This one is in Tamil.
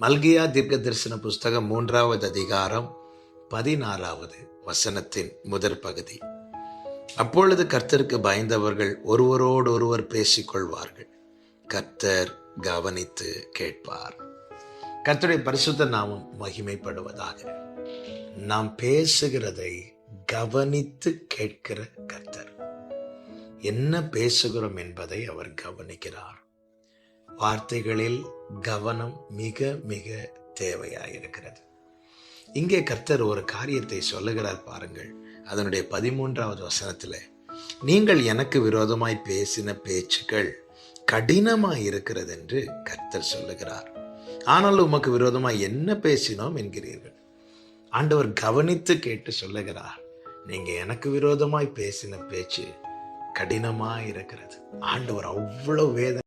மல்கியா தீர்க்க தரிசன புஸ்தகம் மூன்றாவது அதிகாரம் பதினாலாவது வசனத்தின் முதற் பகுதி. அப்பொழுது கர்த்தருக்கு பயந்தவர்கள் ஒருவரோடு ஒருவர் பேசிக்கொள்வார்கள். கர்த்தர் கவனித்து கேட்பார். கர்த்தருடைய பரிசுத்த நாமம் மகிமைப்படுவதாக. நாம் பேசுகிறதை கவனித்து கேட்கிற கர்த்தர். என்ன பேசுகிறோம் என்பதை அவர் கவனிக்கிறார். வார்த்தைகளில் கவனம் மிக மிக தேவையாயிருக்கிறது. இங்கே கர்த்தர் ஒரு காரியத்தை சொல்லுகிறார் பாருங்கள். அதனுடைய பதிமூன்றாவது வசனத்தில் நீங்கள் எனக்கு விரோதமாய் பேசின பேச்சுக்கள் கடினமாய் இருக்கிறது என்று கர்த்தர் சொல்லுகிறார். ஆனால் உமக்கு விரோதமாய் என்ன பேசினோம் என்கிறீர்கள். ஆண்டவர் கவனித்து கேட்டு சொல்லுகிறார் நீங்க எனக்கு விரோதமாய் பேசின பேச்சு கடினமாய் இருக்கிறது. ஆண்டவர் அவ்வளவு வேதனை